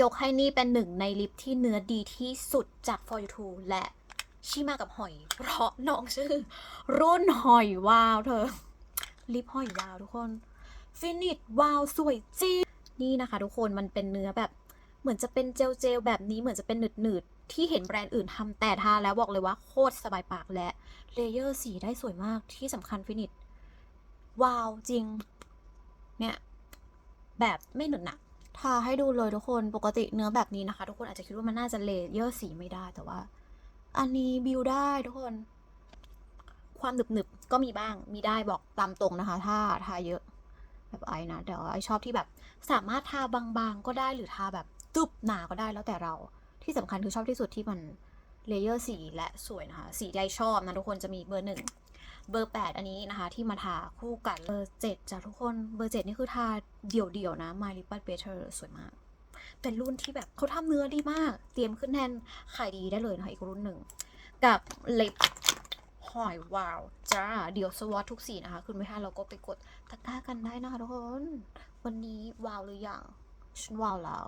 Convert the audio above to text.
ยกให้นี่เป็นหนึ่งในลิปที่เนื้อดีที่สุดจาก For You To และชิมากับหอย เพราะน้องชื่อ รุ่นหอยวาวเธอ ลิปหอยวาวทุกคนฟินิชวาวสวยจริงนี่นะคะ ทุกคนมันเป็นเนื้อแบบ เหมือนจะเป็นเจลเจลแบบนี้เหมือนจะเป็นหนืดหนืดๆที่เห็นแบรนด์อื่นทำแต่ทาแล้วบอกเลยว่าโคตรสบายปากและเลเยอร์สีได้สวยมากที่สำคัญฟินิชวาวจริง เนี่ย แบบไม่หนึบหนัก ทาให้ดูเลยทุกคนปกติเนื้อแบบนี้นะคะ ทุกคนอาจจะคิดว่ามันน่าจะเลเยอร์สีไม่ได้แต่ว่า อันนี้บิวได้ทุกคน ความหนึบหนึบก็มีบ้างมีได้บอกตามตรงนะคะ ถ้าทาเยอะแบบไอ้นะแต่ว่าไอชอบที่แบบ สามารถทาบางๆก็ได้หรือทาแบบตุบหนาก็ได้แล้วแต่เราที่สำคัญคือชอบที่สุดที่มัน เลเยอร์สีและสวยนะคะ สีที่ไอชอบนะทุกคนจะมีเบอร์หนึ่งเบอร์แปดอันนี้นะคะ ที่มาทาคู่กันเบอร์เจ็ดจ้ะทุกคนเบอร์เจ็ดนี่คือทาเดี่ยวๆนะ My Lip Better สวยมาก เป็นรุ่นที่แบบเขาทำเนื้อดีมาก เตรียมขึ้นแทนขายดีได้เลยนะคะ อีกรุ่นหนึ่ง กับเล็บหอยวาวจ้า เดี๋ยวสวอตทุกสีนะคะขึ้นไม่ทันเราก็ไปกดตะกร้ากันได้นะคะทุกคน วันนี้วาวหรือยังฉันวาวแล้ว